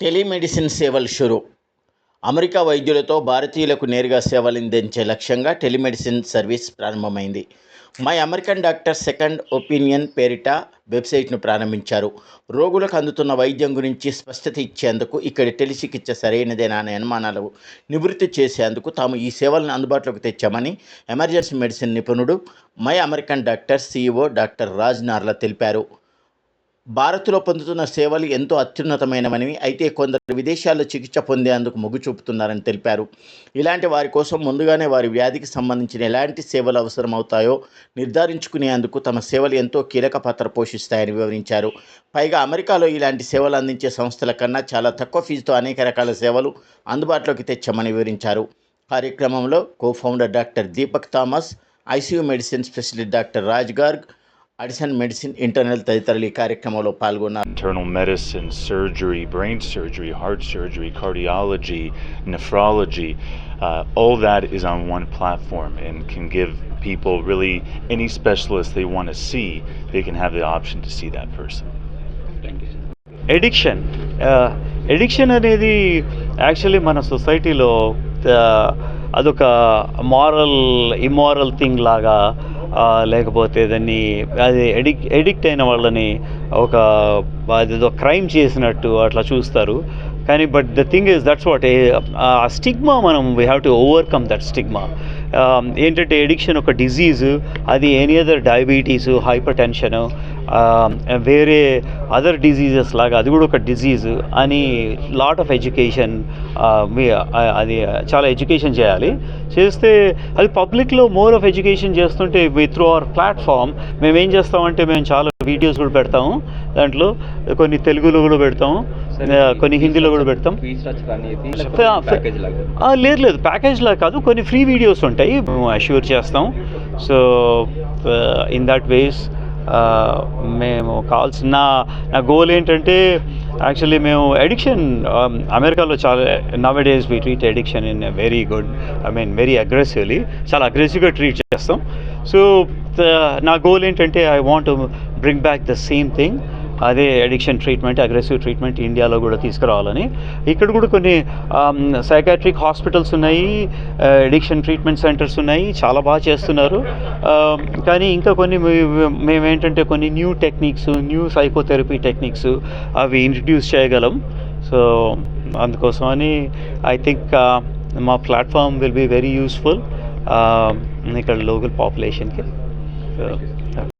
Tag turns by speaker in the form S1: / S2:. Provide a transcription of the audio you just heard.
S1: Telemedicine సేవలు షురు. America వైద్యులతో భారతీయులకు నేరుగా సేవలందించే లక్ష్యంగా టెలిమెడిసిన్ సర్వీస్ ప్రారంభమైంది. My American doctor second opinion పేరిట వెబ్సైట్ను ప్రారంభించారు. రోగులకు అందుతున్న వైద్యం గురించి స్పష్టత ఇచ్చేందుకు ఇక్కడ టెలిచికిత్స సరైనదేనా అనే అనుమానాలు నివృత్తి చేసేందుకు తాము ఈ సేవలను అందుబాటులోకి తెచ్చామని ఎమర్జెన్సీ మెడిసిన్ నిపుణుడు my American doctor CEO doctor Raj Narla తెలిపారు. భారత్లో పొందుతున్న సేవలు ఎంతో అత్యున్నతమైనవని అయితే కొందరు విదేశాల్లో చికిత్స పొందేందుకు మొగ్గు చూపుతున్నారని తెలిపారు. ఇలాంటి వారి కోసం ముందుగానే వారి వ్యాధికి సంబంధించిన ఎలాంటి సేవలు అవసరమవుతాయో నిర్ధారించుకునేందుకు తమ సేవలు ఎంతో కీలక పాత్ర పోషిస్తాయని వివరించారు. పైగా అమెరికాలో ఇలాంటి సేవలు అందించే సంస్థల కన్నా చాలా తక్కువ ఫీజుతో అనేక రకాల సేవలు అందుబాటులోకి తెచ్చామని వివరించారు. కార్యక్రమంలో cofounder doctor Deepak Thomas ICU medicine specialist doctor Raj Garg Edison medicine internal తదితరులు ఈ కార్యక్రమంలో పాల్గొన్నారు
S2: internal medicine, surgery, brain surgery, heart surgery, cardiology, nephrology, uh, all that is on one platform and can give people really any specialist they want to see, they can have the option to see that person.
S3: Addiction addiction అనేది actually మన సొసైటీలో అదొక moral ఇమారల్ thing లాగా లేకపోతే దాన్ని అది ఎడిక్ addict అయిన వాళ్ళని ఒక అదేదో క్రైమ్ చేసినట్టు అట్లా చూస్తారు. కానీ but the thing is that's what ఆ స్టిగ్మా మనం we have to overcome that stigma ఏంటంటే ఎడిక్షన్ ఒక డిజీజ్ అది any other diabetes hypertension వేరే అదర్ డిజీజెస్ లాగా అది కూడా ఒక డిజీజ్ అని లాట్ ఆఫ్ ఎడ్యుకేషన్ అది చాలా ఎడ్యుకేషన్ చేయాలి. చేస్తే అది పబ్లిక్లో మోర్ ఆఫ్ ఎడ్యుకేషన్ చేస్తుంటే వి త్రూ అవర్ ప్లాట్ఫామ్ మేము ఏం చేస్తామంటే మేము చాలా వీడియోస్ కూడా పెడతాము. దాంట్లో కొన్ని తెలుగులో కూడా పెడతాము. కొన్ని హిందీలో కూడా పెడతాం. లేదు లేదు. ప్యాకేజ్లా కాదు. కొన్ని ఫ్రీ వీడియోస్ ఉంటాయి. మేము అష్యూర్ చేస్తాం. సో ఇన్ దట్ వేస్ మేము కావాల్సిన నా నా గోల్ ఏంటంటే యాక్చువల్లీ మేము ఎడిక్షన్ um, అమెరికాలో చాలా now days we treat addiction in very good I mean very aggressively చాలా అగ్రెసివ్గా ట్రీట్ చేస్తాం. సో నా గోల్ ఏంటంటే I want bring back the same thing అదే అడిక్షన్ ట్రీట్మెంట్ అగ్రెసివ్ ట్రీట్మెంట్ ఇండియాలో కూడా తీసుకురావాలని. ఇక్కడ కూడా కొన్ని సైకాట్రిక్ హాస్పిటల్స్ ఉన్నాయి అడిక్షన్ ట్రీట్మెంట్ సెంటర్స్ ఉన్నాయి చాలా బాగా చేస్తున్నారు. కానీ ఇంకా కొన్ని మేమేంటంటే కొన్ని new techniques new psychotherapy techniques అవి ఇంట్రడ్యూస్ చేయగలం. సో అందుకోసమని ఐ థింక్ మా platform will be very useful ఇక్కడ లోకల్ పాపులేషన్కి